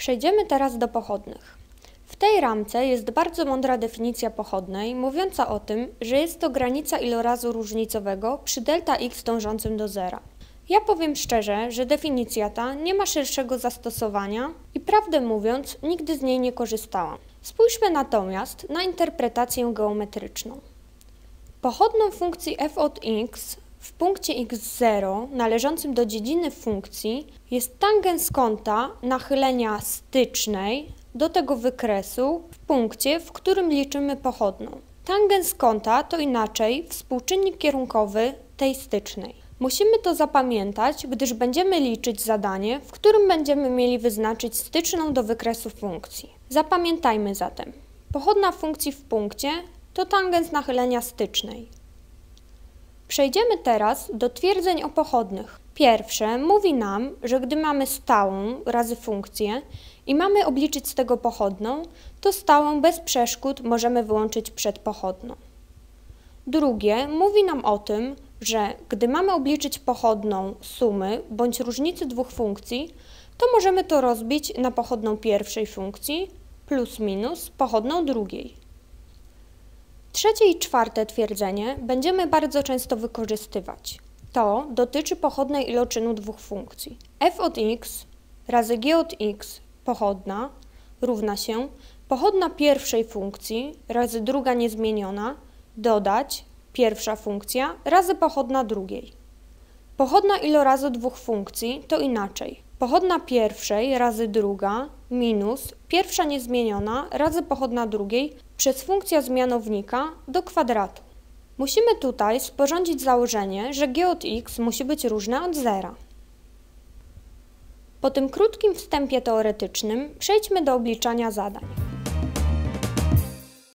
Przejdziemy teraz do pochodnych. W tej ramce jest bardzo mądra definicja pochodnej, mówiąca o tym, że jest to granica ilorazu różnicowego przy delta x dążącym do zera. Ja powiem szczerze, że definicja ta nie ma szerszego zastosowania i prawdę mówiąc, nigdy z niej nie korzystałam. Spójrzmy natomiast na interpretację geometryczną. Pochodną funkcji f od x w punkcie x0 należącym do dziedziny funkcji jest tangens kąta nachylenia stycznej do tego wykresu w punkcie, w którym liczymy pochodną. Tangens kąta to inaczej współczynnik kierunkowy tej stycznej. Musimy to zapamiętać, gdyż będziemy liczyć zadanie, w którym będziemy mieli wyznaczyć styczną do wykresu funkcji. Zapamiętajmy zatem. Pochodna funkcji w punkcie to tangens nachylenia stycznej. Przejdziemy teraz do twierdzeń o pochodnych. Pierwsze mówi nam, że gdy mamy stałą razy funkcję i mamy obliczyć z tego pochodną, to stałą bez przeszkód możemy wyłączyć przed pochodną. Drugie mówi nam o tym, że gdy mamy obliczyć pochodną sumy bądź różnicy dwóch funkcji, to możemy to rozbić na pochodną pierwszej funkcji plus minus pochodną drugiej. Trzecie i czwarte twierdzenie będziemy bardzo często wykorzystywać. To dotyczy pochodnej iloczynu dwóch funkcji. f od x razy g od x pochodna równa się pochodna pierwszej funkcji razy druga niezmieniona dodać pierwsza funkcja razy pochodna drugiej. Pochodna ilorazu dwóch funkcji to inaczej. Pochodna pierwszej razy druga minus pierwsza niezmieniona razy pochodna drugiej przez funkcję zmianownika do kwadratu. Musimy tutaj sporządzić założenie, że g od x musi być różne od zera. Po tym krótkim wstępie teoretycznym przejdźmy do obliczania zadań.